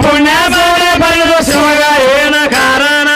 ಪುಣ್ಯಾಸರೆ ಬರೆದು ಶಿವಗ ಏನ ಕಾರಣ?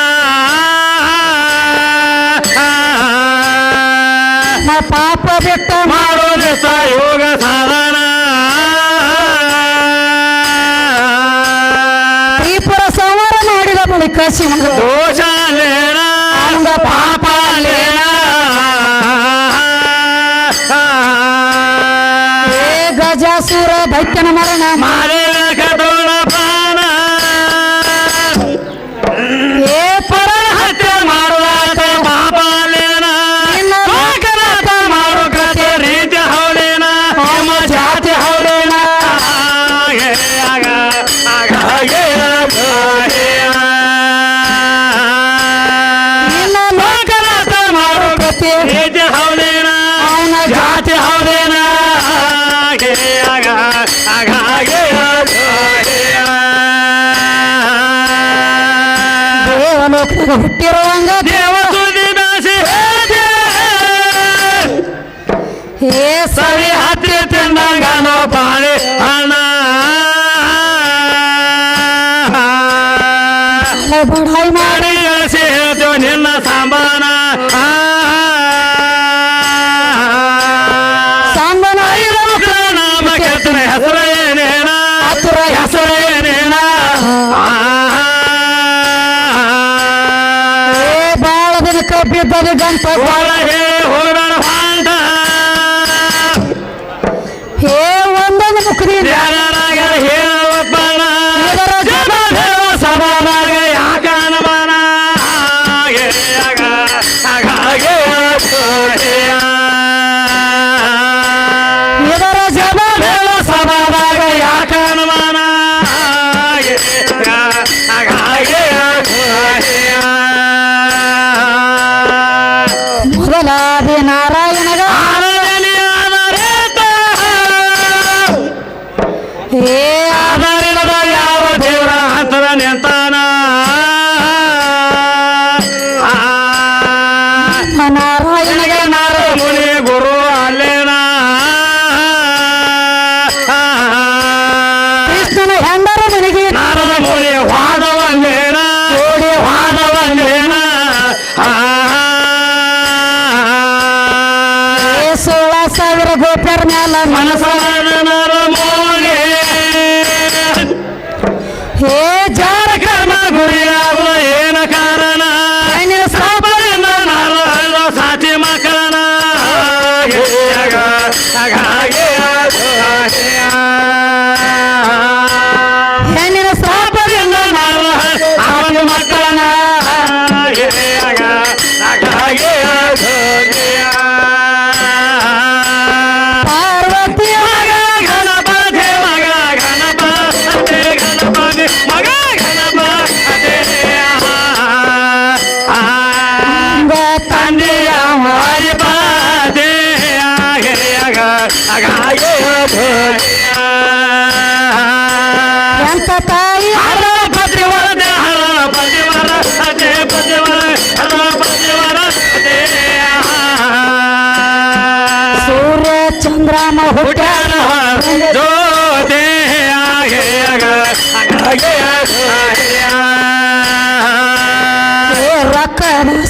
ಹುಟ್ಟಿರುವಂಗ ಹೇ ಸರಿ ಹತ್ತಿ ತಿಂದಂಗ ಬಾಳೆ ಅಣ್ಣ ಬಡಾಯಿ ಮಾಡಿ ಹೇಳ್ತೇವೆ ನಿನ್ನ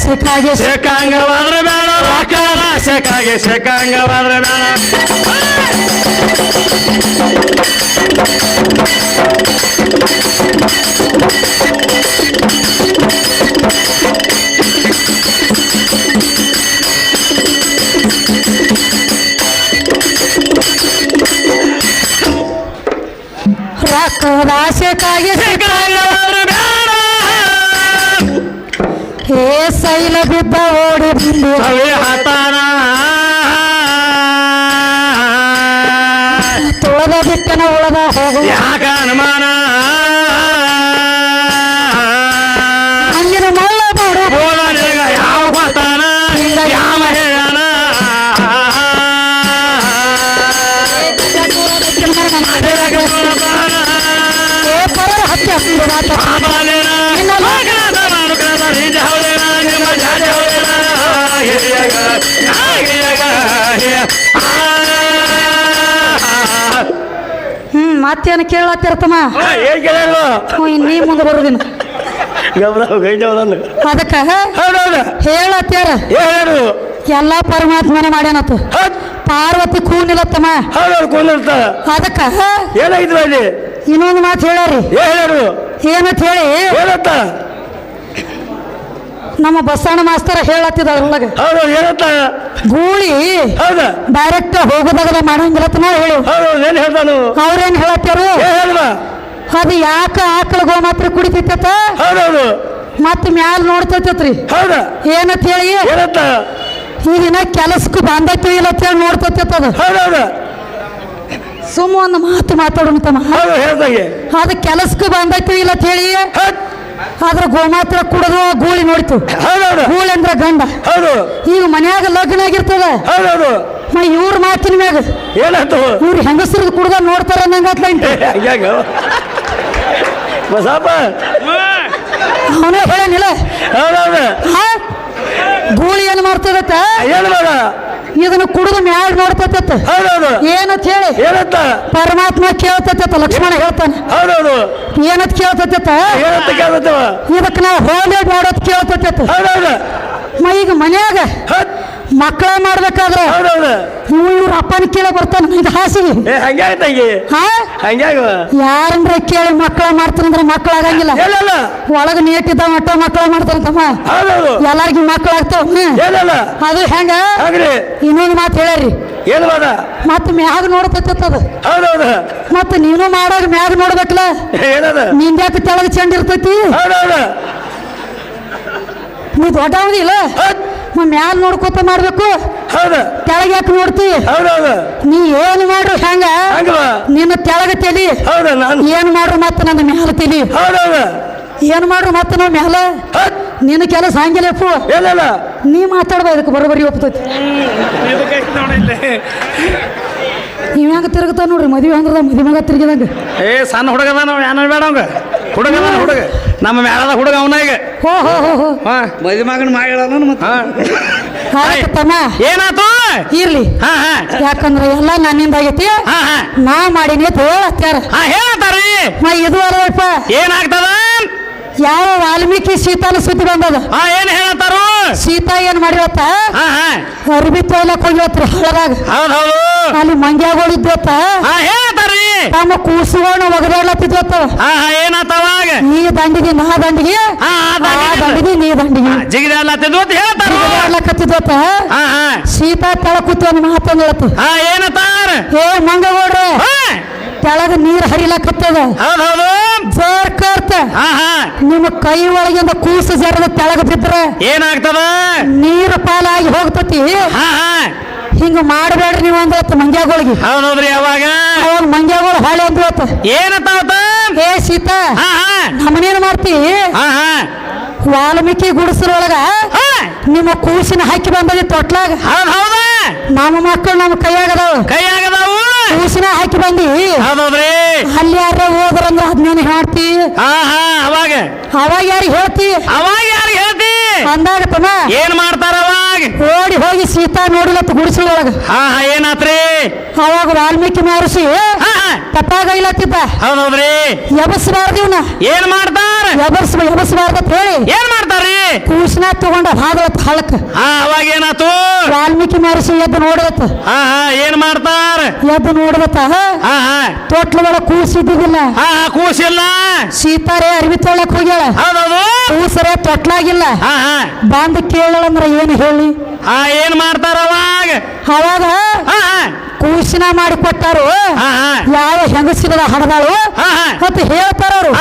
ಶೇಕಾಗೆ ಶೇಕಾಂಗ ಬಂದ್ರೆ ಬೇಡ ರಾಕಾರ ಶೇಕಾಗೆ ಶೇಕಾಂಗ ಬಂದ್ರೆ ಬೇಡ ರಾಕಾರ ಶೇಕಾಗೆ ಶೇಕಾಂಗ ಹೇ ಸೈಲ ಬಿದ್ದ ಓಡಿ ಬಂದು ಹತಾನ ತುಳದ ಬಿಕ್ಕನ ಉಳದ ಹೋಗ. ಯಾಕ ಮತ್ತೇನು ಕೇಳತ್ತಿರ್ತಮ್ಮ ಹಾ, ಏನ್ ಮುಂದೆ ಬರುದಿನ ಗಮನ ಅದಕ್ಕ ಹೌದೌದ ಏನ್ ಹೇಳ್ಯಾರು ಎಲ್ಲಾ ಪರಮಾತ್ಮನ ಮಾಡ್ಯಾನತ್ತ ಪಾರ್ವತಿ ಕೂನಿಲತ್ತಮ್ಮ ಹೌದೌದು ಅದಕ್ಕ ಏನಾಗಿದ್ರು ಅಲ್ಲಿ? ಇನ್ನೊಂದು ಮಾತು ಹೇಳ್ಯಾರಿ ಏನ್ ಹೇಳ್ಯಾರು ಏನಂತ ಹೇಳಿ? ಏನಂತ? ನಮ್ಮ ಬಸಣ್ಣ ಮಾಸ್ತರ ಹೇಳತ್ತಿದ ಅದ್ರೊಳಗೆ ಹೌದೌದು ಏನಂತ ಗೂಳಿ ಹೌದ. ಡೈರೆಕ್ಟ್ ಹೋಗೋದಾಗ ಮಾಡಂಗಿಲ್ಲತ್ತ ನಾ ಹೇಳು ಹೌದೌದು ಏನ್ ಹೇಳ್ತಾನು? ಅವ್ರೇನ್ ಹೇಳತ್ತಾರು? ಅದು ಯಾಕ ಆಕಳ ಗೋಮಾತ್ರ ಕುಡಿತೈತತ? ಹೌದೌದು. ಮತ್ ಮ್ಯಾಲ ನೋಡ್ತೈತತ್ರಿ. ಹೌದ. ಏನಂತ ಹೇಳಿ? ಏನಂತ ಈಗಿನ ಕೆಲಸಕ್ಕೆ ಬಂದೈತಿ ಇಲ್ಲ ಅಂತ ಹೇಳಿ ನೋಡ್ತೈತದ ಹೌದೌದ. ಸುಮ್ಮ ಒಂದು ಮಾತು ಮಾತಾಡೋಣ ತಮ್ಮ. ಹೌದು ಅದು ಕೆಲಸಕ್ಕೆ ಬಂದೈತಿ ಇಲ್ಲ ಅಂತ ಹೇಳಿ? ಹೌದ್ ಅದ್ರ ಗೋಮಾತ್ರ ಕುಡಿದು ಗೂಳಿ ನೋಡ್ತು. ಗೂಳಿ ಅಂದ್ರ ಗಂಡ. ಹೌದು. ಈಗ ಮನ್ಯಾಗ ಲಗ್ನ ಆಗಿರ್ತದ. ಹೌದೌದು. ಇವ್ರ ಮಾತಿನ ಮ್ಯಾಗ. ಏನಾಯ್ತು ಇವ್ರು ಹೆಂಗಸರು ಕುಡ್ದ ನೋಡ್ತಾರ ಅನ್ನಂಗತ್ಲ ಬಸಪ್ಪ. ಅವನೇ ಹೇಳನಿಲ್ಲ ಹೌದೌದು. ಗೂಳಿ ಏನ್ ಮಾಡ್ತದತ್ತ? ಏನು ಮಾಡ ಇದನ್ನ ಕುಡಿದು ಮ್ಯಾಗ ನೋಡ್ತೈತತ್ತ ಹೌದೌದು. ಏನಂತ ಹೇಳಿ? ಏನಂತ? ಪರಮಾತ್ಮ ಕೇಳ್ತೈತೆ ಲಕ್ಷ್ಮಣ ಹೇಳ್ತಾನೆ. ಹೌದೌದು. ಏನಂತ ಕೇಳ್ತತ್ತ ಏನಂತ ಕೇಳ್ತವ ಇದಕ್ಕೆ ನಾವು ಹೋಲಿ ಮಾಡೋದ್ ಕೇಳ್ತತ್ತ ಹೌದೌದು. ಮ ಈಗ ಮನ್ಯಾಗ ಹೌದ್. ಮಕ್ಕಳ ಮಾಡ್ಬೇಕಾದ್ರೆ ಇವ್ ಇವ್ರ ಅಪ್ಪನ ಕೇಳ ಬರ್ತಾನ ಇದು ಹಾಸಿಗೆ. ಯಾರಂದ್ರೆ ಕೇಳಿ ಮಕ್ಕಳ ಮಾಡ್ತಾರಂದ್ರೆ ಮಕ್ಕಳ ಆಗಂಗಿಲ್ಲ. ಒಳಗ ನೀಟಿದ್ದ ಮಟ್ಟ ಮಕ್ಕಳ ಮಾಡ್ತಾರಂತಮ್ಮ ಎಲ್ಲಾರ್ಗಿ ಮಕ್ಕಳ ಆಗ್ತಾವ. ಅದು ಹೆಂಗ? ಇನ್ನೊಂದು ಮಾತು ಹೇಳ್ಯಾರಿ ಏನು ಮಾಡ? ಮತ್ತೆ ಮ್ಯಾಗ ನೋಡ್ತೈತದ ಹೌದೌದು ಮತ್ತೆ ನೀನು ಮಾಡಾಗ ಮ್ಯಾಗ ನೋಡ್ಬೇಕಲ್ಲ ಏನದ? ನಿಂದ್ಯಾಕ ತೆಳಗ ಚಂದ ಇರ್ತೈತಿ. ಹೌದೌದು ನೀ ದೊಡ್ಡವದಿಲ್ಲ ಹೌದ್. ಮ್ಯಾಲ ನೋಡ್ಕೊತ ಮಾಡ್ಬೇಕು. ಹೌದು. ತೆಳಗ ಯಾಕೆ ನೋಡ್ತಿ? ಹೌದೌದು ನೀ ಏನು ಮಾಡ್ರು ಹೆಂಗ? ನಿನ್ನ ತೆಳಗ ತಲಿ. ಹೌದು ನಾನು ಏನು ಮಾಡ್ರು ಮತ್ತೆ ನನ್ನ ಮ್ಯಾಲ ತಲಿ? ಹೌದೌದು ಏನು ಮಾಡ್ರು ಮತ್ತೆ ನಾವು ಮ್ಯಾಲ? ಹೌದ್. ನಿನ್ನ ಕೆಲಸ ಹಂಗಿಲ್ಲಪ್ಪು ಎಲ್ಲ ನೀ ಮಾತಾಡ್ಬ ಅದಕ್ಕೆ ಬರೋಬರಿ ಒಪ್ತೈತಿ. ನೀವ್ ಹೆಂಗ ತಿರುಗತಾನ ನೋಡ್ರಿ ಮದುವೆ ಹಂಗದ ಮದುವೆ ಮಗ ತಿರುಗಿದಂಗ. ಏ ಸಣ್ಣ ಹುಡುಗದ ನಾವು ಏನ ಬೇಡ ಅವಂಗ. ಹುಡುಗ ಹುಡುಗ. ನಮ್ಮ ಮೇಳದ ಹುಡುಗ ಅವನ ಈಗ. ಹೋ ಹೋ ಹೋ ಮದುವೆ ಮಗನ ಮಾಡಿ ಮತ್ತೆ. ತಮ್ಮ. ಏನಾಯ್ತು? ಇರ್ಲಿ. ಹಾ ಹಾ. ಯಾಕಂದ್ರೆ ಎಲ್ಲ ನನ್ನಿಂದ ಆಗೈತಿ. ಹಾ ಹಾ. ನಾ ಮಾಡಿನಿ ಅಂತ ಹೇಳತ್ತಾರ ಹಾ ಹೇಳತ್ತಾರಿ ಮ ಇದು ಅಲ್ಲಪ್ಪ ಏನಾಗ್ತದ? ಯಾವ ವಾಲ್ಮೀಕಿ ಸೀತಾನ ಸುದ್ದಿ ಬಂದದ? ಆ ಏನ್ ಹೇಳತ್ತಾರು? ಸೀತಾ ಏನ್ ಮಾಡಿವತ್ತ ಹಾ ಹಾ. ಅರ್ಬಿ ತೊಯ್ಲಕ್ ಹೋಗಿವತ್ರಿ ಹೊಳದಾಗ ಹೌದ್ ಹೌದು. ಅಲ್ಲಿ ಮಂಗ್ಯಾಗಳು ಇದ್ವತ್ತ ಹಾ ಹೇಳತ್ತಾರಿ ತಮ್ಮ ಕೂಸುಗಳನ್ನ ಒಗದಾಡ್ಲತ್ತಿದ್ವತ್ತ ಹಾ ಹಾ ಏನಾತವಾಗ ಈ ದಂಡಿಗೆ ನಾ ದಂಡಿಗೆ? ಹಾ, ಆ ದಂಡಿಗೆ. ನೀ ದಂಡಿಗೆ. ಜಿಗಿದ ಅಲ್ಲತ್ತಿದ್ದು ಅಂತ ಹೇಳ್ತಾರ ಆಡ್ಲಕತ್ತಿದ್ವತ್ತ ಹಾ ಹಾ. ಸೀತಾ ತಳ ಕೂತು ಒಂದು ಮಾತಂದ್ ಹೇಳತ್ತು. ಹಾ ಏನತ್ತಾರ? ಏ ಮಂಗಗೌಡ್ರೆ. ಹಾ. ತೆಳಗ ನೀರ್ ಹರಿಲಕತ್ತದ. ಹೌದ್ ಹೌದು. ಜೋರ್ ಕರ್ತ. ಹಾ. ನಿಮ್ಮ ಕೈ ಒಳಗಿಂದ ಕೂಸು ಜರದ ತೆಳಗ ಬಿದ್ರೆ ಏನಾಗ್ತದ? ನೀರು ಪಾಲಾಗಿ ಹೋಗ್ತತಿ. ಹಾ ಹಾ. ಹಿಂಗ ಮಾಡಬೇಡ್ರಿ ನೀವು ಅಂದ್ರತ್ತ ಮಂಗ್ಯಾಗಳಿಗೆ. ಹೌದ್ರಿ ಅವಾಗ ಅವಾಗ ಮಂಗ್ಯಾಗಳು ಹಾಳೆ ಅಂದ್ರತ್ತ ಏನತ್ತಾವತ ಏ ಶೀತ ಹಾ ಹಾ. ನಮ್ಮನೇನು ಮಾಡ್ತಿ? ವಾಲ್ಮೀಕಿ ಗುಡಿಸಲೊಳಗ ಹಾ. ನಿಮ್ಮ ಕೂಸಿನ ಹಾಕಿ ಬಂದದಿ ತೊಟ್ಲಾಗ. ಹೌದ್ ಹೌದ. ನಮ್ಮ ಮಕ್ಕಳು ನಮ್ಮ ಕೈಯಾಗದಾವ. ಕೈ ಕೂಸಿನ ಹಾಕಿ ಬಂದಿ. ಹೌದ್ ಹೌದ್ರಿ ಅಲ್ಲಿ ಯಾರ ಹೋದ್ರಂದ್ರ ಅದ್ನೇನು ಹೇಳ್ತಿ. ಹಾ ಹಾ ಅವಾಗ? ಅವಾಗ ಯಾರಿಗೆ ಹೇಳ್ತಿ? ಅವಾಗ ಯಾರಿಗೆ ಹೇಳ್ತಿ? ಅಂದಾಗ ತಮ್ಮ ಏನ್ ಮಾಡ್ತಾರ ಅವಾಗ? ಓಡಿ ಹೋಗಿ ಸೀತಾ ನೋಡಿಲತ್ತ ಗುಡಿಸಲೊಳಗ ಹಾ ಹಾ ಏನಾತ್ರಿ? ಅವಾಗ ವಾಲ್ಮೀಕಿ ಮಹರ್ಷಿ ತಪ್ಪಾಗೈಲತ್ತಿದ್ದ ಹೌದ್ ಹೌದ್ರಿ ಎಬಸ್ಬಾರ್ದು ಇವ್ನ. ಏನ್ ಮಾಡ್ತಾರ? ಎಬರ್ಸ್ ಎಬಸ್ಬಾರ್ದು ಅಂತ ಹೇಳಿ? ಏನ್ ಮಾಡ್ತಾರ್ರಿ? ಕೂಸಿನ ತಗೊಂಡ ಹಾದಳತ್ತ ಹಳಕ್ ಹಾ ಅವಾಗ ಏನಾತು? ವಾಲ್ಮೀಕಿ ಮಹರ್ಷಿ ಎದ್ದು ನೋಡದತ್ತ ಹಾ ಹಾ ಏನ್ ಮಾಡ್ತಾರ? ಎದ್ದು ನೋಡದತ್ತ ಹಾ ಹಾ. ತೊಟ್ಲ ಒಳಗ ಕೂಸಿದ್ದಿಲ್ಲ ಹಾ ಹಾ ಕೂಸಿಲ್ಲ. ಸೀತಾರೆ ಅರ್ವಿ ತೊಳಕ್ ಹೋಗ್ಯಾಳ. ಹೌದೌದು. ಕೂಸರೇ ತೊಟ್ಲಾಗಿಲ್ಲ. ಹಾ ಹಾ. ಬಂದು ಕೇಳಂದ್ರ ಏನು ಹೇಳಿ? ಹಾ ಏನ್ ಮಾಡ್ತಾರ ಅವಾಗ? ಅವಾಗ ಕೂಸಿನ ಮಾಡಿ ಕೊಟ್ಟಾರು. ಯಾವ ಹೆಂಗಸಿರದ ಹಡದಾಳು ಅಂತ ಹೇಳ್ತಾರ ಅವ್ರು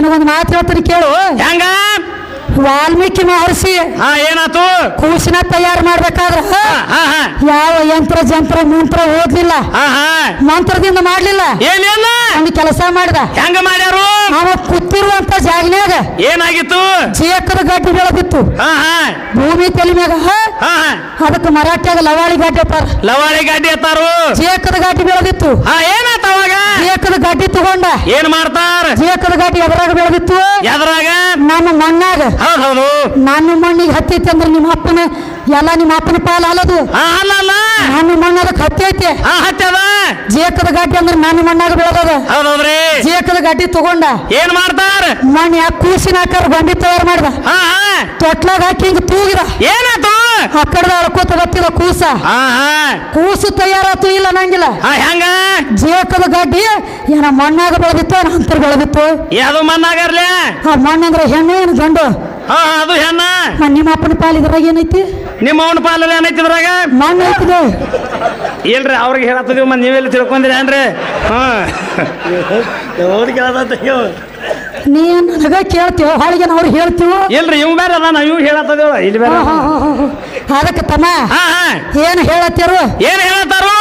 ನಿನಗೊಂದು ಮಾತು ಹೇಳ್ತೀನಿ ಕೇಳು. ಹೆಂಗ? ವಾಲ್ಮೀಕಿ ಮಹರ್ಷಿ ಹಾ ಏನಾತು? ಕೂಸಿನ ತಯಾರು ಮಾಡ್ಬೇಕಾದ್ರೆ ಯಾವ ಯಂತ್ರ ಜಂತ್ರ ಮಂತ್ರ ಓದ್ಲಿಲ್ಲ? ಮಂತ್ರದಿಂದ ಮಾಡ್ಲಿಲ್ಲ? ಏನಿಲ್ಲ ಅವ್ನು ಕೆಲಸ ಮಾಡಿದ. ಹೆಂಗ ಮಾಡ್ಯಾರು? ಅವ ಕುತ್ತಿರುವಂತ ಜಾಗನ್ಯಾಗ ಏನಾಗಿತ್ತು? ಜೇಕದ ಗಡ್ಡಿ ಹಾ ಭೂಮಿ ತಲೆ ಮ್ಯಾಗ ಅದಕ್ಕೆ ಮರಾಠ್ಯಾಗ ಲವಾಳಿ ಗಾಡಿ ಎತ್ತಾರ ಲವಾಳಿ ಗಾಡಿ ಎತ್ತಾರು ಜೇಕದ ಗಡ್ಡಿ ಬೆಳೆದಿತ್ತು. ಹಾ ಏನಾತ ಅವಾಗ? ಜೀಕದ ಗಡ್ಡಿ ತಗೊಂಡ. ಏನ್ ಮಾಡ್ತಾರ? ಜೇಕದ ಗಡ್ಡಿ ಎದರಾಗ ಬೆಳೆದಿತ್ತು. ಎದ್ರಾಗ? ನಮ್ಮ ಮಣ್ಣಾಗ. ಹೌದ್ ಹೌದು ನಾನು ಮಣ್ಣಿಗೆ ಹತ್ತೈತಿ ಅಂದ್ರೆ ನಿಮ್ಮ ಅಪ್ಪನ ಎಲ್ಲ ನಿಮ್ಮ ಅಪ್ಪನ ಪಾಲ ಅಲ್ಲದು ನಾನು ಅಲ್ಲ ಅದಕ್ಕೆ ಹತ್ತಿ ಐತೆ. ಹತ್ತದ ಜೇಕದ ಗಡ್ಡಿ ಅಂದ್ರೆ ನಾನು ಮಣ್ಣಾಗ ಬೆಳೆದದ. ಹೌದೌದ್ರಿ. ಜೇಕದ ಗಡ್ಡಿ ತಗೊಂಡ. ಏನ್ ಮಾಡ್ತಾರ? ಮಣ್ಣು ಯಾಕೆ ಕೂಸಿನ ಆಕಾರ ಬಂಡಿ ತಯಾರು ಮಾಡ್ದ? ತೊಟ್ಲಾಗ ಹಾಕಿ ಹಿಂಗ ತೂಗಿದ. ಏನಾಯ್ತು? ಆ ಕಡೆದ ಅಳ್ಕೋತ ಬತ್ತಿದ ಕೂಸ. ಕೂಸು ತಯಾರಾತು ಇಲ್ಲ ನಂಗಿಲ್ಲ. ಹೆಂಗ? ಜೇಕದ ಗಡ್ಡಿ ಏನ ಮಣ್ಣಾಗ ಬೆಳೆದಿತ್ತು ನಂತರ ಅಂತರ ಬೆಳೆದಿತ್ತು? ಯಾವ್ದು ಮಣ್ಣಾಗರ್ಲೆ ಆ ಮಣ್ಣಂದ್ರೆ ಹೆಣ್ಣು ಏನು ಗಂಡು? ಹಾ ಅದು ಹೆಣ್ಣ. ನಿಮ್ಮ ಅಪ್ಪನ ಪಾಲ್ ಇದ್ರಾಗ ಏನೈತಿ? ನಿಮ್ಮ ಅವನ ಪಾಲಲ್ಲಿ ಏನೈತಿ ಇದ್ರಾಗ? ಮಣ್ಣು ಐತಿದೆ. ಇಲ್ರಿ ಅವ್ರಿಗೆ ಹೇಳತ್ತದೀವಿ ಮತ್ತೆ ನೀವೆಲ್ಲ ತಿಳ್ಕೊಂಡ್ರಿ ಏನ್ರಿ? ಹಾ. ನೀ ನನಗ ಕೇಳ್ತೀವ ಹೊಳಿಗೆ ಅವ್ರು ಹೇಳ್ತೀವ? ಇಲ್ರಿ ಇವ್ ಬೇರೆ ಅದಾನ ಇವ್ ಹೇಳತ್ತದೇವ ಇಲ್ಲಿ ಬೇರೆ. ಅದಕ್ಕೆ ತಮ್ಮ ಹಾ ಹಾ. ಏನು ಹೇಳತ್ತೀರು? ಏನ್ ಹೇಳತ್ತಾರು?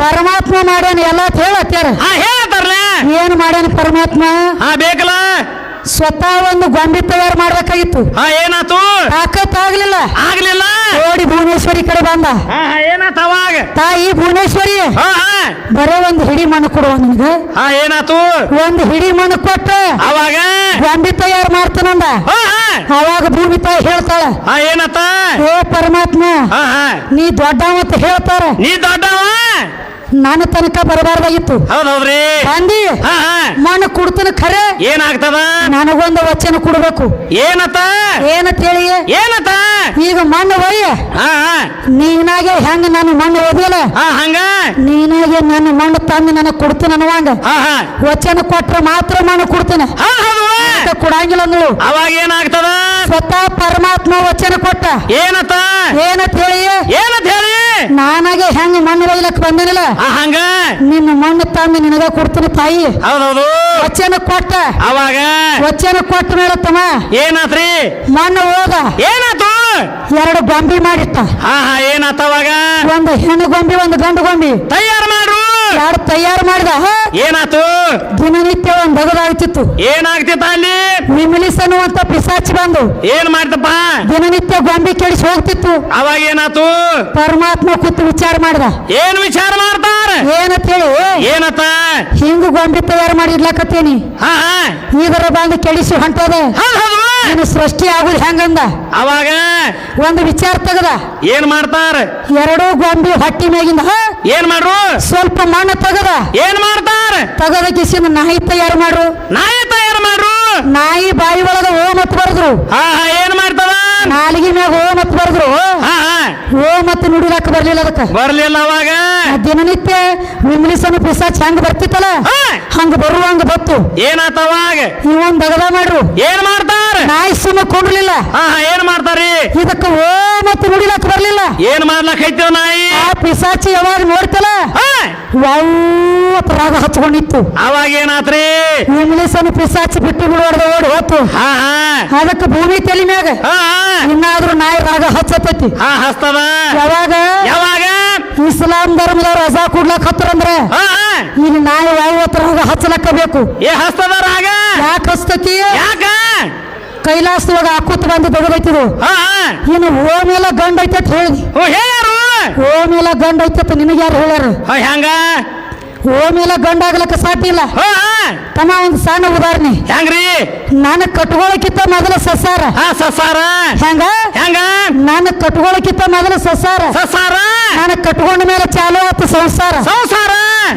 ಪರಮಾತ್ಮ ಮಾಡ್ಯಾನ ಎಲ್ಲ ಹೇಳತ್ತಾರ? ಹಾ ಹೇಳತ್ತಾರಲ್ಲ ಏನು ಮಾಡ್ಯಾನ ಪರಮಾತ್ಮ? ಹಾ ಬೇಕಲ್ಲ? ಸ್ವತಃ ಒಂದು ಗೊಂಬೆ ತಯಾರು ಮಾಡಬೇಕಾಗಿತ್ತು. ಹಾ ಏನಾತು? ತಾಕತ್ ಆಗ್ಲಿಲ್ಲ? ಆಗ್ಲಿಲ್ಲ ಓಡಿ ಭುವನೇಶ್ವರಿ ಕಡೆ ಬಂದ. ಹಾ ಹಾ ಏನಾತ ಅವಾಗ? ತಾಯಿ ಭುವನೇಶ್ವರಿ ಹಾ ಹಾ. ಬರೇ ಒಂದು ಹಿಡಿ ಮಣ್ಣು ಕೊಡುವ ನಿಮ್ಗೆ ಹಾ ಏನಾತು? ಒಂದು ಹಿಡಿ ಮಣ್ಣು ಕೊಟ್ಟ ಅವಾಗ? ಗೊಂಬೆ ತಯಾರು ಮಾಡ್ತಾನಂದ ಹಾ ಹಾ. ಅವಾಗ ಭೂಮಿ ತಾಯಿ ಹೇಳ್ತಾಳ ಹಾ ಏನತ್ತ? ಓ ಪರಮಾತ್ಮ ಹಾ ಹಾ. ನೀ ದೊಡ್ಡ ಅಂತ ಹೇಳ್ತಾರ. ನೀ ದೊಡ್ಡವ? ನನ್ನ ತನಕ ಬರಬಾರ್ದಾಗಿತ್ತು ಹೌದೌದ್ರಿ ಬಂದಿ ಮಣ್ಣು ಕುಡ್ತನ ಖರೆ. ಏನಾಗ್ತದ? ನನಗೊಂದು ವಚನ ಕೊಡ್ಬೇಕು. ಏನತ? ಏನಂತ ಹೇಳಿ? ಏನತ? ಈಗ ಮಣ್ಣು ಒಯ್ಯ. ನೀನಾಗೆ ಹೆಂಗ ನಾನು ಮಣ್ಣು ಓದಿಲ್ಲ ಹಂಗ? ನೀನಾಗೆ ನನ್ನ ಮಣ್ಣು ತಂದು ನನಗೆ ಕೊಡ್ತೀನಿ ಅನ್ನುವಂಗ. ವಚನ ಕೊಟ್ಟರೆ ಮಾತ್ರ ಮಣ್ಣು ಕೊಡ್ತೇನೆ. ಕೊಡಂಗಿಲ್ಲ ಅಂದಳು. ಅವಾಗ ಏನಾಗ್ತದ? ಸ್ವತಃ ಪರಮಾತ್ಮ ವಚನ ಕೊಟ್ಟ. ಏನತ? ಏನಂತ ಹೇಳಿ? ಏನಂತ ಹೇಳಿ? ನಾನಾಗೆ ಹೆಂಗ ಮಣ್ಣು ಒಯ್ಲಕ್ ಬಂದೇನಿಲ್ಲ. ಹಾ ಹಂಗ? ನಿನ್ನ ಮಣ್ಣು ತಂದು ನಿನಗ ಕೊಡ್ತೀನಿ ತಾಯಿ. ಹೌದೌದು. ವಚನ ಕೊಟ್ಟ. ಅವಾಗ? ವಚನ ಕೊಟ್ಟ ಮೇಲೆ ತಮ್ಮ. ಏನಾತ್ರಿ? ಮಣ್ಣು ಹೋಗ ಏನಾತು? ಎರಡು ಗೊಂಬಿ ಮಾಡಿಟ್ಟ. ಹಾ ಹಾ ಏನಾತ ಅವಾಗ? ಒಂದು ಹೆಣ್ಣು ಗೊಂಬಿ ಒಂದು ಗಂಡು ಗೊಂಬಿ. ತಯಾರು ಮಾಡ್ರು. ಎರಡು ತಯಾರು ಮಾಡಿದ? ಏನಾತು? ದಿನನಿತ್ಯ ಒಂದು ಬಗದಾಗ್ತಿತ್ತು ಏನಾಗ್ತಿತ್ತ ಅಲ್ಲಿ? ವಿಮಲಿಸ್ ಅನ್ನುವಂತ ಪಿಸಾಚಿ ಬಂದು. ಏನ್ ಮಾಡ್ತಪ್ಪ? ದಿನನಿತ್ಯ ಗೊಂಬೆ ಕೆಡಿಸಿ ಹೋಗ್ತಿತ್ತು. ಅವಾಗ ಏನಾತು? ಪರಮಾತ್ಮ ಕೂತು ವಿಚಾರ ಮಾಡ್ದ. ಏನ್ ವಿಚಾರ ಮಾಡ್ತಾರ? ಏನಂತ ಹೇಳಿ? ಏನತ್ತ ಹಿಂಗ ಗೊಂಬೆ ತಯಾರು ಮಾಡಿ ಇಡ್ಲಕತ್ತೀನಿ. ಹಾ ಹಾ. ಇದರ ಬಂದು ಕೆಡಿಸಿ ಹೊಂಟದ. ಹಾ, ನೀನು ಸೃಷ್ಟಿ ಆಗುದು ಹೆಂಗಂದ? ಅವಾಗ? ಒಂದು ವಿಚಾರ ತೆಗದ. ಏನ್ ಮಾಡ್ತಾರ? ಎರಡೂ ಗೊಂಬೆ ಹೊಟ್ಟಿ ಮೇಗಿಂದ ಏನ್ ಮಾಡ್ರು? ಸ್ವಲ್ಪ ಮಣ್ಣು ತೆಗದ. ಏನ್ ಮಾಡ್ತಾರ? ತಗದ ಕಿಸಿನ ನಾಯಿ ತಯಾರು ಮಾಡ್ರು. ನಾಯಿ ತಯಾರು ಮಾಡ್ರು? ನಾಯಿ ಬಾಯಿ ಒಳಗ ಓ ಮತ್ ಬರೆದ್ರು. ಹಾ ಹಾ ಏನ್ ಮಾಡ್ತದ? ನಾಲಿಗೆ ಮ್ಯಾಗ ಓ ಮತ್ ಬರೆದ್ರು. ಹಾ ಹಾ. ಓ ಮತ್ತೆ ನುಡಿಲಕ್ಕ ಬರ್ಲಿಲ್ಲ ಅದಕ್ಕೆ. ಬರ್ಲಿಲ್ಲ ಅವಾಗ. ದಿನನಿತ್ಯ ವಿಮಲಿಸನ ಪಿಸಾಚ್ ಹೆಂಗ್ ಬರ್ತಿತ್ತಲ್ಲ? ಹಂಗ ಬರುವಂಗ ಬತ್ತು. ಏನಾತ ಅವಾಗ? ಇವನ್ ದಗದ ಮಾಡ್ರು. ಏನ್ ಮಾಡ್ತಾರ? ನಾಯಿ ಸುಮ್ಮ ಕೊಂಡ್ಲಿಲ್ಲ. ಏನ್ ಮಾಡ್ತಾರಿ? ಇದಕ್ಕ ಓ ಮತ್ತೆ ನುಡಿಲಕ್ಕ ಬರ್ಲಿಲ್ಲ. ಏನ್ ಮಾಡ್ಲಾಕ ಐತಿವ ನಾಯಿ? ಆ ಪಿಸಾಚಿ ಯಾವಾಗ ನೋಡ್ತಲ್ಲ? ರಾಗ ಹಚ್ಕೊಂಡಿತ್ತು. ಅವಾಗ ಏನಾತ್ರಿ? ವಿಮಲಿಸನ ಪಿಸಾಚಿ ಬಿಟ್ಟು ಬಿಡುವರ್ದ ಓಡ್ ಹೋತು. ಅದಕ್ಕ ಭೂಮಿ ತಲೆ ಮ್ಯಾಗ. ಇನ್ನಾದ್ರೂ ನಾಯಿ ರಾಗ ಹಚ್ಚತೈತಿ. ಹಾ ಹಸ್ತದ ಯಾವಾಗ? ಯಾವಾಗ? ಇಸ್ಲಾಂ ಧರ್ಮದ ರಜಾ ಕೊಡ್ಲಕ್ ಹತ್ತರಂದ್ರ ಇಲ್ಲಿ ನಾಯಿ ರಾಗ ಹಚ್ಚಲಕ್ಕ ಬೇಕು ಏ ಹಸ್ತದ ರಾಗ? ಯಾಕೆ ಹಸ್ತತಿ ಯಾಕ? ಕೈಲಾಸದೊಳಗ ಹಾಕುತ್ತ ಬಂದು ತೆಗೆದೈತಿದು ಇನ್ನು ಓಮ್ ಎಲ್ಲ ಗಂಡ ಐತೆ ಅಂತ ಹೇಳಿ ಓ ಹೇಳ್ಯಾರು ಓಮ್ ಎಲ್ಲ ಗಂಡ ಐತೆ ಅಂತ ನಿನಗೆ ಯಾರು ಹೇಳ್ಯಾರ ಹೆಂಗ? ಓಮ್ ಎಲ್ಲ ಗಂಡ ಆಗ್ಲಕ್ಕ ಸಾಧ್ಯ ಇಲ್ಲ ಹಾ ಹಾ ತಮ್ಮ ಒಂದು ಸಣ್ಣ ಉದಾಹರಣೆ ಹೆಂಗ್ರಿ ನಾನು ಕಟ್ಕೊಳಕ್ಕಿಂತ ಮೊದಲ ಸಸಾರ ಹಾ ಸಸಾರ ಹೆಂಗ ಹೆಂಗ ನಾನು ಕಟ್ಕೊಳಕ್ಕಿಂತ ಮೊದಲ ಸಸಾರ ಸಸಾರ ನಾನು ಕಟ್ಕೊಂಡ ಮೇಲೆ ಚಾಲು ಆತು ಸಂಸಾರ ಸಂಸಾರ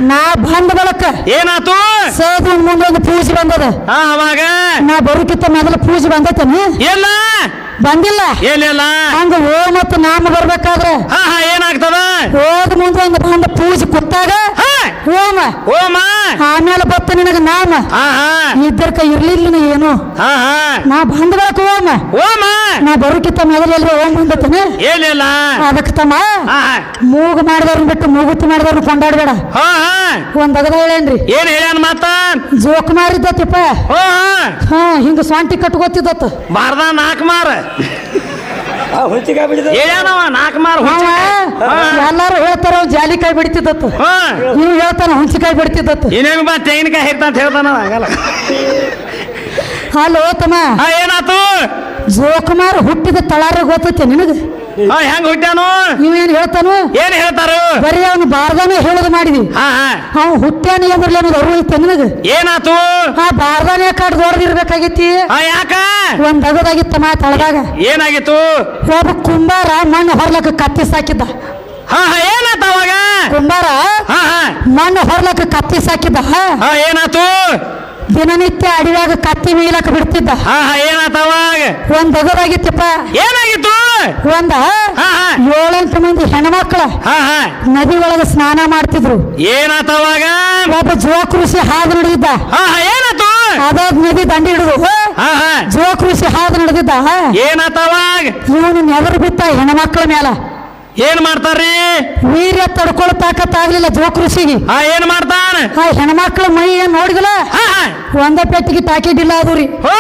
ನಾ ಬಂದ ಬಳಕ ಏನಾತು ಸೋದು ಮುಂದೊಂದು ಪೂಜೆ ಬಂದದ ಹಾ ಅವಾಗ ನಾ ಬರೋಕ್ಕಿಂತ ಮೊದಲ ಪೂಜೆ ಬಂದೈತೇನು ಇಲ್ಲ ಬಂದಿಲ್ಲ. ಏನಿಲ್ಲ ಹಂಗ ಓ ಮತ್ತು ನಾಮ ಬರ್ಬೇಕಾದ್ರೆ ಹಾ ಹಾ ಏನಾಗ್ತದ? ಹೋದ ಮುಂದೆ ಒಂದು ಬಂದ ಪೂಜೆ ಕುತ್ತಾಗ ಓಮ ಓಮ ಆಮೇಲೆ ಬತ್ತ ನಿನಗ ನಾಮ. ಇದ್ದರ್ಕ ಇರ್ಲಿಲ್ಲ ಏನು? ನಾ ಬಂದ ಬಳಕ ಓಮ ಓಮ ನಾ ಬರೋಕಿತ್ತ ಮೊದಲು ಎಲ್ರು ಓಮ್ ಬಂದತೇನೆ ಏನಿಲ್ಲ ಅದಕ್ಕೆ ತಮ್ಮ ಮೂಗ ಮಾಡಿದವ್ರನ್ನ ಬಿಟ್ಟು ಮೂಗುತಿ ಮಾಡಿದವ್ರನ್ನ ಕೊಂಡಾಡ್ಬೇಡ. ಒಂದ್ ಅಗದ ಹೇಳೇನ್ರಿ? ಏನ್ ಹೇಳ್ಯಾನ ಮಾತ? ಜೋಕ್ ಮಾರಿದ್ದತಿಪ್ಪ ಹೋ ಹಿಂಗ ಸ್ವಾಂಟಿ ಕಟ್ಕೋತಿದ್ದತ್ತ ಬಾರ್ದ ನಾಲ್ಕು ಮಾರ. ಹೇಳ್ಯಾನವ ನಾಲ್ಕು ಮಾರ ಅವ ಎಲ್ಲಾರು ಹೇಳ್ತಾರ ಅವ್ ಜಾಲಿಕಾಯಿ ಬಿಡ್ತಿದ್ದತ್ತು. ಹಾ. ನೀವು ಹೇಳ್ತಾನ ಹುಂಚಿಕಾಯಿ ಬಿಡ್ತಿದ್ದತ್ತು. ಇನ್ನೇನು ಬಾ ತೆಂಗಿನಕಾಯಿ ಹಿಡ್ತ ಅಂತ ಹೇಳ್ತಾನ ಹಂಗಲ್ಲ. ಹಲೋ ತಮ್ಮ. ಹಾ ಏನಾತು? ಜೋಕುಮಾರ್ ಹುಟ್ಟಿದ ತಳಾರ ಗೊತ್ತೈತೆ ನಿನಗ? ಹಾ. ಹೆಂಗ್ ಹುಟ್ಟ್ಯಾನು? ಇವ ಏನ್ ಹೇಳ್ತಾನು? ಏನ್ ಹೇಳ್ತಾರು? ಬರೀ ಅವನು ಬಾರ್ದನೆ ಹೇಳೋದು ಮಾಡಿದ್ವಿ ಹಾ ಹಾ. ಅವ್ ಹುಟ್ಟ್ಯಾನ ಎದ್ರಲ್ಲ ಅನ್ನೋದು ಅರು ಐತೆ ನಿನಗ? ಏನಾತು? ಆ ಬಾರ್ದನೆ ಕಾಡ್ ದೊಡ್ಡದಿರ್ಬೇಕಾಗೈತಿ ಹಾ ಯಾಕ? ಒಂದ್ ಅಗದಾಗಿತ್ತ ಮಾತ್ ಅಳದಾಗ. ಏನಾಗಿತ್ತು? ಒಬ್ಬ ಕುಂಬಾರ ಮಣ್ಣು ಹೊರ್ಲಕ್ಕ ಕತ್ತಿ ಸಾಕಿದ್ದ ಹಾ ಹಾ ಏನಾತ ಅವಾಗ? ಕುಂಬಾರ ಹಾ ಹಾ. ಮಣ್ಣು ಹೊರ್ಲಕ್ಕ ಕತ್ತಿ ಸಾಕಿದ್ದ ಹಾ ಏನಾತು? ದಿನನಿತ್ಯ ಅಡಿಯಾಗ ಕತ್ತಿ ಮೀಲಕ್ ಬಿಡ್ತಿದ್ದ. ಹಾ ಹಾ ಏನಾತ ಅವಾಗ? ಒಂದ್ ಹಗುರಾಗಿತ್ತಪ್ಪ ಏನಾಗಿತ್ತು? ಒಂದ ಹಾ ಹಾ. ಏಳೆಂಟು ಮಂದಿ ಹೆಣ್ಮಕ್ಳ ಹಾ ಹಾ. ನದಿ ಒಳಗ ಸ್ನಾನ ಮಾಡ್ತಿದ್ರು. ಏನಾತವಾಗ ಒಬ್ಬ ಜೋ ಕೃಷಿ ಹಾದು ನಡೆದಿದ್ದ. ಹಾ ಹಾ ಏನಾತು ಅದಾದ ನದಿ ದಂಡಿ ಹಿಡಿದು. ಹಾ ಹಾ. ಜೋಕೃಷಿ ಹಾದು ನಡೆದಿದ್ದ. ಏನಾತವಾಗ ಇವನು ನೆವರು ಬಿತ್ತ ಹೆಣ್ಮಕ್ಳ ಮೇಲ. ಏನ್ ಮಾಡ್ತಾರ್ರಿ? ವೀರ್ಯ ತಡ್ಕೊಳ್ಳೋ ತಾಕತ್ತಾಗ್ಲಿಲ್ಲ ಜೋಕೃಷಿಗೆ ಆ ಏನ್ ಮಾಡ್ತಾನ? ಆ ಹೆಣ್ಮಕ್ಳ ಮೈ ಏನ್ ನೋಡಿದಲ್ಲ? ಹಾ ಹಾ. ಒಂದ ಪೆಟ್ಟಿಗೆ ತಾಕಿಡಿಲ್ಲ ಅದು ರೀ. ಹೋ.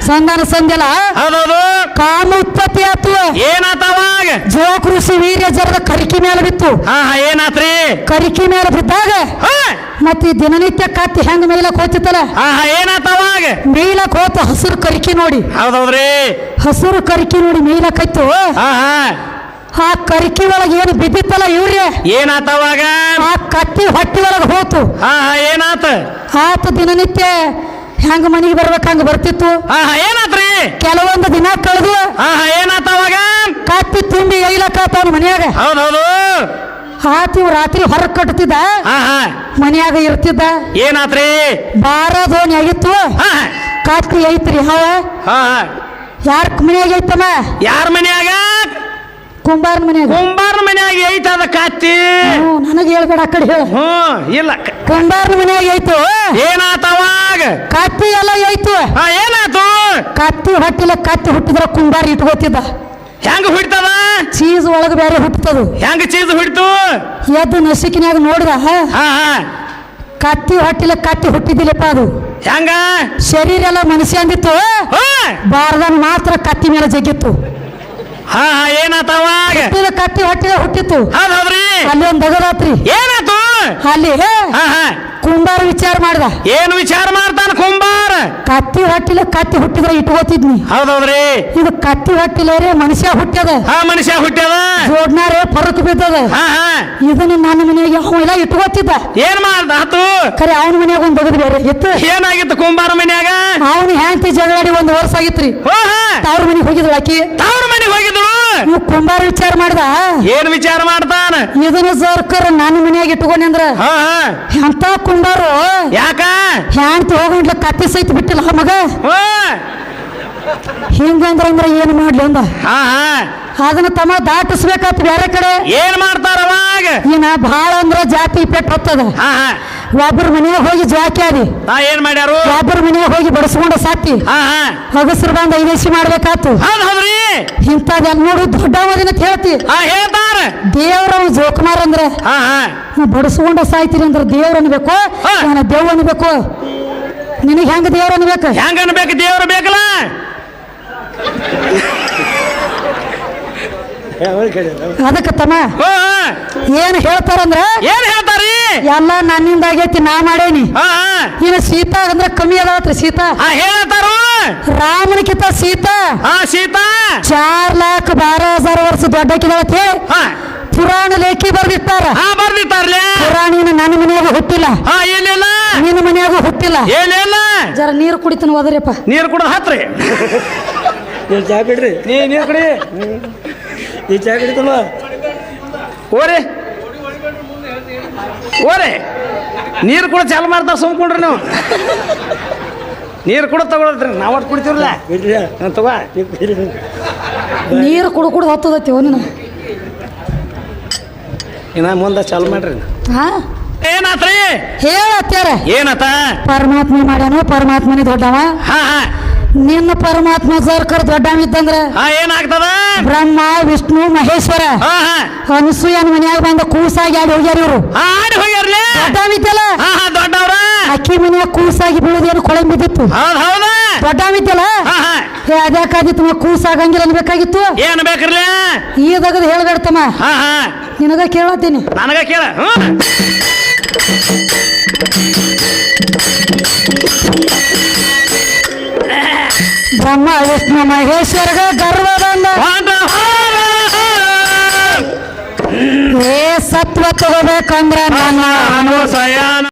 ಸಂಧಾನ ಸಂಧ್ಯಲ ಹೌದೌದು. ಕಾಮ ಉತ್ಪತ್ತಿ ಆತು ಏನಾತ ಅವಾಗ? ಜೋಕೃಷಿ ವೀರ್ಯ ಜರದ ಕರಿಕಿ ಮೇಲೆ ಬಿತ್ತು. ಹಾ ಹಾ ಏನಾತ್ರಿ? ಕರಿಕಿ ಮೇಲೆ ಬಿದ್ದಾಗ ಹಾ. ಮತ್ತೆ ದಿನನಿತ್ಯ ಕತ್ತಿ ಹೆಂಗ್ ಮೇಲಕ್ ಹೋಗ್ತಿತ್ತಲ್ಲ? ಹಾ ಹಾ ಏನಾತ ಅವಾಗ? ಮೇಲಕ್ ಹೋತ ಹಸಿರು ಕರಿಕಿ ನೋಡಿ. ಹೌದೌದ್ರಿ. ಹಸಿರು ಕರಿಕಿ ನೋಡಿ ಮೇಲ ಹಾ ಹಾ. ಆ ಕರ್ಕಿ ಒಳಗೆ ಏನು ಬಿದ್ದಿತ್ತಲ್ಲ ಇವ್ರೆ ಏನಾತವಾಗ ಆ ಕತ್ತಿ ಹೊಟ್ಟಿ ಒಳಗೆ ಹೋತು. ಹಾ ಹಾ ಏನಾತ? ಆತ ದಿನನಿತ್ಯ ಹೆಂಗ ಮನೆಗೆ ಬರ್ಬೇಕು ಹಂಗ ಬರ್ತಿತ್ತು. ಹಾ ಹಾ ಏನಾತ್ರಿ ಕೆಲವೊಂದು ದಿನ ಕಳೆದು ಹಾ ಹಾ ಏನಾತ ಅವಾಗ? ಕತ್ತಿ ತುಂಬಿ ಐಲಕ್ಕಾತವನ ಮನ್ಯಾಗ. ಹೌದೌದು. ಆತ ಇವ್ ರಾತ್ರಿ ಹೊರಗ್ ಕಟ್ಟುತ್ತಿದ್ದ ಹಾ ಹಾ. ಮನ್ಯಾಗ ಇರ್ತಿದ್ದ. ಏನಾತ್ರಿ ಬಾರ ದೋಣಿ ಆಗಿತ್ತು. ಹಾ. ಕತ್ತಿ ಐತ್ರಿ ಹಾವ. ಹಾ ಹಾ. ಯಾರ ಮನ್ಯಾಗ ಐತಮ್ಮ? ಯಾರ ಮನ್ಯಾಗ? ಕುಂಬಾರ ಮನ್ಯಾಗ. ಕುಂಬಾರ ಮನ್ಯಾಗ ಐತ ಅದ ಕತ್ತಿ? ಹ್ಞೂ ನನಗೆ ಹೇಳ್ಬೇಡ ಆ ಕಡೆ ಹೇಳ. ಹ್ಞೂ ಇಲ್ಲ. ಕುಂಬಾರ ಮನ್ಯಾಗ ಐತು. ಏನಾತ ಅವಾಗ? ಕತ್ತಿ ಎಲ್ಲ ಐತು. ಹಾ ಏನಾತು? ಕತ್ತಿ ಹೊಟ್ಟಿಲ್ಲ ಕತ್ತಿ ಹುಟ್ಟಿದ್ರ ಕುಂಬಾರ ಇಟ್ಕೋತಿದ್ದ. ಹೆಂಗ ಹುಡ್ತದ ಚೀಸ್ ಒಳಗೆ ಬೇರೆ ಹುಟ್ಟತದು ಹೆಂಗ ಚೀಸ್ ಹುಡ್ತು ಎದ್ದು ನಸಿಕಿನ್ಯಾಗ ನೋಡಿದ? ಹಾ ಹಾ. ಕತ್ತಿ ಹೊಟ್ಟಿಲ್ಲ ಕತ್ತಿ ಹುಟ್ಟಿದಿಲ್ಲಪ್ಪ ಅದು. ಹೆಂಗ? ಶರೀರ ಎಲ್ಲ ಮನುಷ್ಯ ಅಂದಿತ್ತು ಹಾ. ಬಾರದನ್ ಮಾತ್ರ ಕತ್ತಿ ಮೇಲೆ ಜಗ್ಗಿತ್ತು. ಹಾ ಹಾ ಏನಾತವ ಕಟ್ಟಿ ಹುಟ್ಟಿದ ಕತ್ತಿ ಹೊಟ್ಟಿದ ಹುಟ್ಟಿತ್ತು ಹೌದ್ ಹೌದ್ರಿ ಅಲ್ಲಿ ಒಂದು ಬಗದಾತ್ರಿ ಏನಾತು ಅಲ್ಲಿ ಹಾ ಹಾ ಕುಂಬಾರ ವಿಚಾರ ಮಾಡ್ದ. ಏನು ವಿಚಾರ ಮಾಡ್ತಾನ ಕುಂಬಾರ? ಕತ್ತಿ ಹೊಟ್ಟಿಲ್ಲ ಕತ್ತಿ ಹುಟ್ಟಿದ್ರೆ ಇಟ್ಕೋತಿದ್ನಿ. ಹೌದೌದ್ರಿ ಇದು ಕತ್ತಿ ಹೊಟ್ಟಿಲ್ಲರೆ ಮನುಷ್ಯ ಹುಟ್ಟ್ಯದ ಹಾ ಮನುಷ್ಯ ಹುಟ್ಟ್ಯದ ಜೋಡ್ನಾರೆ ಪರಕ್ ಬಿದ್ದದ. ಹಾ ಹಾ. ಇದನ್ನ ನನ್ನ ಮನೆಗೆ ಅವ ಇಲ್ಲ ಇಟ್ಕೋತಿದ್ದ? ಏನ್ ಮಾಡ್ದ? ಆತು ಖರೆ ಅವನ ಮನೆಯಾಗ ಒಂದು ಬಗದ್ ಬೇರೆ ಇತ್ತು. ಏನಾಗಿತ್ತು ಕುಂಬಾರ ಮನ್ಯಾಗ? ಅವನು ಹೆಂಡತಿ ಜಗಳಾಡಿ ಒಂದು ವರ್ಷ ಆಗಿತ್ರಿ. ಹಾ ಹಾ ತವ್ರ ಮನೆಗೆ ಹೋಗಿದ್ಳು ಆಕಿ. ಇವ್ ಕುಂಬಾರ ವಿಚಾರ ಮಾಡ್ದ? ಏನ್ ವಿಚಾರ ಮಾಡ್ತಾನ? ಇದನ್ನ ಸರ್ಕಾರ ನನ್ನ ಮನ್ಯಾಗ ಇಟ್ಕೊಂಡೆ ಅಂದ್ರ? ಹಾ ಎಂತ ಕುಂಬಾರು? ಯಾಕ? ಹ್ಯಾಂತ ಹೋಗಂಡ್ಲ ಕತ್ತಿ ಸಹಿತ ಬಿಟ್ಟಿಲ್ಲ ಮಗ? ಹಿಂಗಂದ್ರ ಅಂದ್ರ ಏನ್ ಮಾಡ್ಲಿ ಅಂದ? ಹಾ ಅದನ್ನ ತಮ್ಮ ದಾಟಿಸ್ಬೇಕಾತ್ ಬೇರೆ ಕಡೆ? ಏನ್ ಮಾಡ್ತಾರ ಅವಾಗ? ಇನ್ನ ಭಾಳ ಅಂದ್ರ ಜಾತಿ ಪೆಟ್ಟು ಹೊತ್ತದ? ಹಾ ಹಾ. ಒಬ್ಬರ ಮನೆಗೆ ಹೋಗಿ ಜಾಕ್ಯಾರಿ ನಾ ಏನ್ ಮಾಡ್ಯಾರು? ಒಬ್ಬರ ಮನೆಗೆ ಹೋಗಿ ಬಡಿಸ್ಕೊಂಡ ಸಾತಿ ಹಾ ಹಾ. ಅಗಸ್ರು ಬಂದ ಐದೇಸಿ ಮಾಡ್ಬೇಕಾತು. ಹೌದ್ ಹೌದ್ರಿ. ನೋಡು ದೊಡ್ಡ ಮದಿನ ಹೇಳ್ತಿ ಹಾ ಹೇಳ್ತಾರ. ದೇವ್ರ ಜೋಕುಮಾರ್ ಅಂದ್ರೆ. ಹಾ ಹಾ. ನಾವು ಬಡಿಸ್ಕೊಂಡ ಸಾಯ್ತೀರಿ ಅಂದ್ರೆ ದೇವ್ರ ಅನ್ಬೇಕು. ನಾನು ದೇವ್ ಅನ್ಬೇಕು. ನಿನಗೆ ಹೆಂಗ ದೇವ್ರ ಅನ್ಬೇಕು? ಹೆಂಗ ಅನ್ಬೇಕು ದೇವ್ರ ಬೇಕಲ್ಲ? ಅದಕ್ಕೆ ತಮ್ಮ ಏನು ಹಾ. ಏನ್ ಹೇಳ್ತಾರಂದ್ರ ಏನ್ ಹೇಳ್ತಾರಿ? ಎಲ್ಲ ನನ್ನಿಂದ ಆಗೈತಿ ನಾ ಮಾಡೇನಿ. ಹಾ ಹಾ. ಇನ್ನು ಸೀತಾ ಅಂದ್ರೆ ಕಮ್ಮಿ ಅದಾವತ್ರಿ ಸೀತಾ. ಹೇಳ್ತಾರ? ರಾಮನಕಿತ ಸೀತಾ. ಹಾ ಸೀತಾ. ಚಾರ್ ಲಾಕ್ ಬಾರ ಹಜಾರ್ ವರ್ಷ ಹಾ. ಪುರಾಣ ಲೇಖಿ ಬರ್ದಿಟ್ಟಾರ. ಹಾ ಬರ್ದಿತ್ತಾರ್ಲೆ ಪುರಾಣಿನ ನನ್ನ ಮನೆಯಾಗ ಹುಟ್ಟಿಲ್ಲ. ಹಾ ಏನಿಲ್ಲ ನಿನ್ನ ಮನೆಯಾಗ ಹುಟ್ಟಿಲ್ಲ. ಏನಿಲ್ಲ ಜರ ನೀರು ಕುಡಿತಾನ ಹೋದ್ರಪ್ಪ ನೀರು ಕುಡದ್ ಹತ್ರಿ. ನೀವು ಜಾಬಿಡ್ರಿ ನೀ ನೀರು ಕುಡಿ. ಈ ಚಾ ಕುಡಿತಲ್ವ? ಓರಿ ಓರಿ ನೀರು ಕೂಡ ಚಾಲು ಮಾಡ್ತಾರ ಸುಮ್ಕೊಂಡ್ರಿ ನೀವು. ನೀರು ಕೂಡ ತಗೊಳತ್ರಿ ನಾವು ಒಟ್ಟು ಕುಡಿತೀವಲ್ಲ ತಗೋ. ನೀರು ಕುಡು ಕುಡ್ದು ಹತ್ತದತಿ ಅವನಿನ ಇನ್ನ ಮುಂದೆ ಚಾಲು ಮಾಡ್ರಿ. ಹಾ. ಏನಾತ್ರಿ? ಹೇಳತ್ಯಾರ ಏನತ? ಪರಮಾತ್ಮ ಮಾಡ್ಯಾನ ಪರಮಾತ್ಮನೇ ದೊಡ್ಡವ. ಹಾ ಹಾ. ನಿನ್ನ ಪರಮಾತ್ಮ ಸರ್ಕಾರ ದೊಡ್ಡವ ಇದ್ದಂದ್ರೆ? ಹಾ ಏನಾಗ್ತದ? ಬ್ರಹ್ಮ ವಿಷ್ಣು ಮಹೇಶ್ವರ. ಹಾ ಹಾ. ಅನಸೂಯನ ಮನ್ಯಾಗ ಬಂದ ಕೂಸಾಗಿ ಆಡಿ ಹೋಗ್ಯಾರ ಇವ್ರು. ಆಡಿ ಹೋಗ್ಯಾರ್ಲೆ? ದೊಡ್ಡವಿದ್ದಲ್ಲ ಹಾ ಹಾ ದೊಡ್ಡವ್ರ. ಅಕ್ಕಿ ಮನ್ಯಾಗ ಕೂಸಾಗಿ ಬೀಳುದೇನು ಕೊಳೆ ಬಿದ್ದಿತ್ತು. ದೊಡ್ಡವಿದ್ದಲ್ಲ ಹಾ ಹಾ. ಏ ಅದ್ಯಾಕಾದಿತ್ತು ಕೂಸಾಗಂಗಿಲ್ಲ ಅನ್ಬೇಕಾಗಿತ್ತು. ಏನ್ ಬೇಕ್ರಲ್ಲ ಈ ದಗದ್ ಹೇಳ್ಬೇಡ್ತಮ್ಮ. ಹಾ ಹಾ. ನಿನಗ ಕೇಳತ್ತೀನಿ. ನನಗ ಕೇಳ. ಬ್ರಹ್ಮ ವಿಷ್ಣು ಮಹೇಶ್ವರಗ ಗರ್ವದಂದ. ಏ ಸತ್ವ ತಗೋಬೇಕಂದ್ರ ನಾನು ಅನುಸಯಾನ.